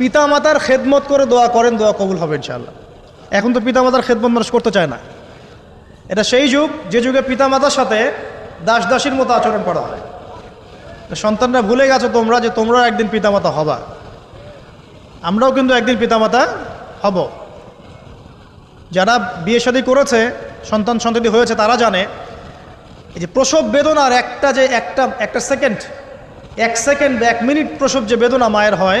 পিতা মাতার খেদমত করে দোয়া করেন, দোয়া কবুল হবে ইনশাআল্লাহ। এখন তো পিতা মাতার খেদমত মানুষ করতে চায় না। এটা সেই যুগ, যে যুগে পিতা মাতার সাথে দাস দাসীর মতো আচরণ করা হয়। সন্তানরা ভুলে গেছো তোমরা যে তোমরাও একদিন পিতামাতা হবা। আমরাও কিন্তু একদিন পিতামাতা হব। যারা বিয়ে শাদী করেছে, সন্তান সন্ততি হয়েছে, তারা জানে এই যে প্রসব বেদনার একটা যে একটা একটা সেকেন্ড এক সেকেন্ড এক মিনিট প্রসব যে বেদনা মায়ের হয়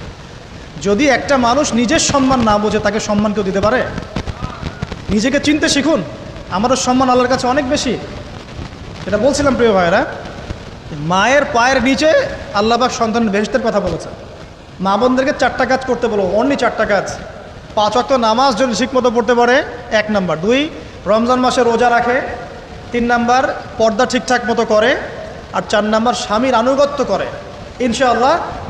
যদি একটা মানুষ নিজের সম্মান না বোঝে, তাকে সম্মান কেউ দিতে পারে? নিজেকে চিনতে শিখুন। আমাদের সম্মান আল্লাহর কাছে অনেক বেশি। এটা বলছিলাম প্রিয় ভাইয়েরা মায়ের পায়ের নিচে আল্লাহবাক সন্তান বেহেস্তের কথা বলেছে। মা বোনদেরকে চারটা কাজ করতে বলো, অনলি চারটা কাজ। পাঁচ অক্ত নামাজ যদি ঠিকমতো পড়তে পারে, এক নাম্বার। দুই, রমজান মাসে রোজা রাখে। তিন নাম্বার, পর্দা ঠিকঠাক মতো করে। আর চার নাম্বার, স্বামীর আনুগত্য করে। ইনশাআল্লাহ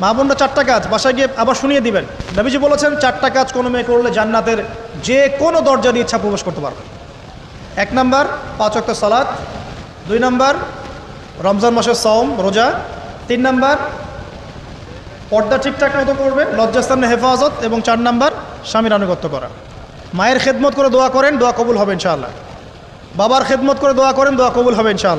মা বোনরা চারটা কাজ, বাসায় গিয়ে আবার শুনিয়ে দিবেন। নবীজি বলেছেন, চারটা কাজ কোনো মেয়ে করলে জান্নাতের যে কোনো দরজা দিয়ে ইচ্ছা প্রবেশ করতে পারবে। এক নাম্বার, পাঁচ অক্ট সালাদ দুই নাম্বার, রমজান মাসের সওম, রোজা। তিন নাম্বার, পর্দা ঠিকঠাক মতো করবে লজ্জাস্থানের হেফাজত। এবং চার নাম্বার, স্বামীর আনুগত্য করা। মায়ের খেদমত করে দোয়া করেন, দোয়া কবুল হবে ইনশাআল্লাহ। বাবার খেদমত করে দোয়া করেন, দোয়া কবুল হবে ইনশাআল্লাহ।